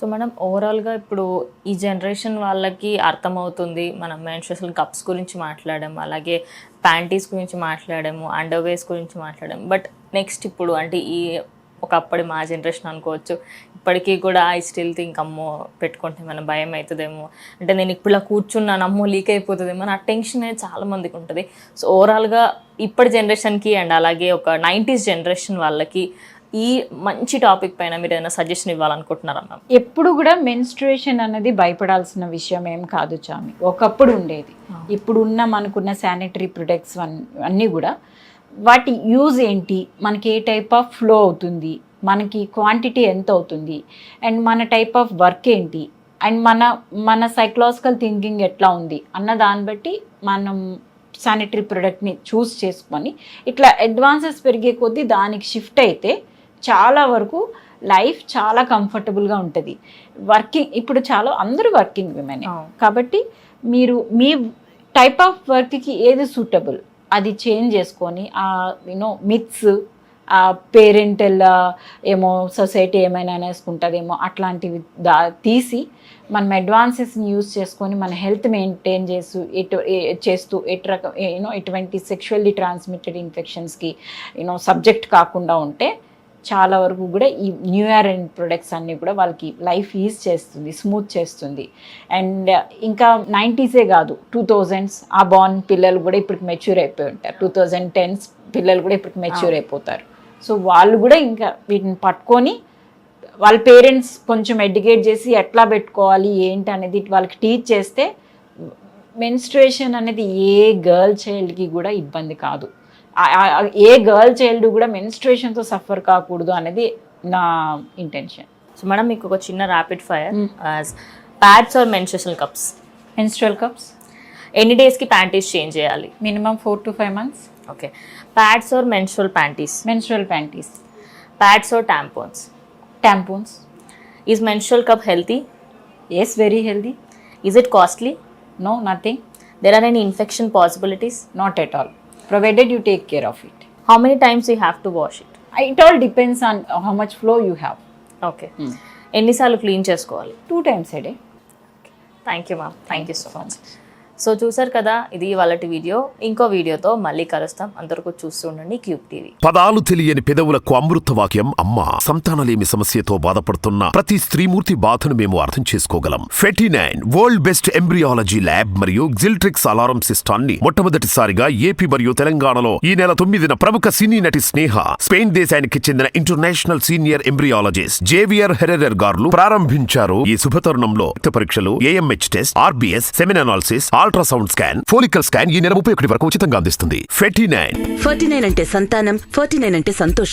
So మనం ఓవరాల్గా ఇప్పుడు ఈ జనరేషన్ వాళ్ళకి అర్థమవుతుంది మనం మెన్స్ట్రల్ కప్స్ గురించి మాట్లాడాము అలాగే ప్యాంటీస్ గురించి మాట్లాడాము అండర్వేస్ గురించి మాట్లాడాము బట్ నెక్స్ట్ ఇప్పుడు అంటే ఈ ఒకప్పటి మా జనరేషన్ అనుకోవచ్చు ఇప్పటికీ కూడా ఐ స్టిల్ థింక్ అమ్మో పెట్టుకుంటే మన భయం అవుతుందేమో. అంటే నేను ఇప్పుడు ఇలా కూర్చున్నాను అమ్మో లీక్ అయిపోతుందేమో నా టెన్షన్ అనేది చాలా మందికి ఉంటుంది. సో ఓవరాల్గా ఇప్పటి జనరేషన్కి అండ్ అలాగే ఒక నైంటీస్ జనరేషన్ వాళ్ళకి ఈ మంచి టాపిక్ పైన మీరు ఏదైనా సజెషన్ ఇవ్వాలనుకుంటున్నారా మ్యామ్? ఎప్పుడు కూడా మెన్స్ట్రుయేషన్ అనేది భయపడాల్సిన విషయం ఏం కాదు చామి. ఒకప్పుడు ఉండేది. ఇప్పుడు ఉన్న మనకున్న శానిటరీ ప్రొడక్ట్స్ అన్నీ కూడా వాటి యూజ్ ఏంటి? మనకి ఏ టైప్ ఆఫ్ ఫ్లో అవుతుంది? మనకి క్వాంటిటీ ఎంత అవుతుంది? అండ్ మన టైప్ ఆఫ్ వర్క్ ఏంటి? అండ్ మన మన సైకలాజికల్ థింకింగ్ ఎట్లా ఉంది? అన్న దాన్ని బట్టి మనం శానిటరీ ప్రోడక్ట్ని చూస్ చేసుకొని ఇట్లా అడ్వాన్సెస్ పెరిగే కొద్దీ దానికి షిఫ్ట్ అయితే చాలా వరకు లైఫ్ చాలా కంఫర్టబుల్గా ఉంటుంది. వర్కింగ్ ఇప్పుడు చాలా అందరూ వర్కింగ్ విమెన్. కాబట్టి మీరు మీ టైప్ ఆఫ్ వర్క్కి ఏది సూటబుల్? అది చేంజ్ చేసుకొని ఆ యూనో మిత్స్ ఆ పేరెంటల్ ఏమో సొసైటీ ఏమైనా వేసుకుంటుందేమో అట్లాంటివి దా తీసి మనం అడ్వాన్సెస్ని యూస్ చేసుకొని మన హెల్త్ మెయింటైన్ చేస్తూ ఎటు చేస్తూ ఎటు రకం యూనో ఎటువంటి సెక్షువల్లీ ట్రాన్స్మిటెడ్ ఇన్ఫెక్షన్స్కి యూనో సబ్జెక్ట్ కాకుండా ఉంటే చాలా వరకు కూడా ఈ న్యూ ఇయర్ అండ్ ప్రొడక్ట్స్ అన్నీ కూడా వాళ్ళకి లైఫ్ ఈజ్ చేస్తుంది స్మూత్ చేస్తుంది. అండ్ ఇంకా నైంటీసే కాదు టూ థౌజండ్స్ ఆ బాన్ పిల్లలు కూడా ఇప్పటికి మెచ్యూర్ అయిపోయి ఉంటారు. టూ థౌజండ్ టెన్స్ పిల్లలు కూడా ఇప్పటికి మెచ్యూర్ అయిపోతారు. సో వాళ్ళు కూడా ఇంకా వీటిని పట్టుకొని వాళ్ళ పేరెంట్స్ కొంచెం ఎడ్యుకేట్ చేసి ఎట్లా పెట్టుకోవాలి ఏంటి అనేది వాళ్ళకి టీచ్ చేస్తే మెన్స్ట్రుయేషన్ అనేది ఏ గర్ల్ చైల్డ్కి కూడా ఇబ్బంది కాదు. ఏ గర్ల్ చైల్డ్ కూడా మెన్స్ట్రుయేషన్తో సఫర్ కాకూడదు అనేది నా ఇంటెన్షన్ సో మేడం మీకు ఒక చిన్న rapid fire pads or menstrual cups menstrual cups ఎన్ని డేస్కి ప్యాంటీస్ చేంజ్ చేయాలి? Minimum four to five months okay pads or menstrual panties menstrual panties pads or tampons tampons. Is menstrual cup healthy yes very healthy. Is it costly no nothing. There are any infection possibilities not at all. Provided you take care of it how many times you have to wash it it all depends on how much flow you have okay ఎన్నిసార్లు clean చేసుకోవాలి two times a day thank you ma'am thank you so much so చూసారు కదా ఇది వాళ్ళటి video. ఇంకో వీడియోతో మళ్ళీ కలుస్తాం. అందరికీ చూస్తుండండి క్యూబ్ టీవీ. పదాలు తెలియని పెదవులకు అమృత వాక్యం అమ్మ సంతానలేమి సమస్యతో బాధపడుతున్న ప్రతి స్త్రీమూర్తి బాధను మేము అర్థం చేసుకోగలం. ఫెటినైన్ వరల్డ్ బెస్ట్ ఎంబ్రియాలజీ ల్యాబ్ మరియు జిల్ట్రిక్స్ అలారం సిస్టాన్ని మొట్టమొదటిసారిగా ఏపీ మరియు తెలంగాణలో ఈ నెల తొమ్మిదిన ప్రముఖ సినీ నటి స్నేహ స్పెయిన్ దేశానికి చెందిన international senior embryologist Javier Herrera గారు ప్రారంభించారు. ఈ శుభతరుణంలో రక్త పరీక్షలు AMH test RBS semen analysis ultrasound scan follicle scan ఈ నెల ముప్పై ఒకటి వరకు ఉచితంగా అందిస్తుంది. ఫెర్టీ నైన్ ఫార్టీ నైన్ అంటే సంతానం ఫార్టీ నైన్ అంటే సంతోషం.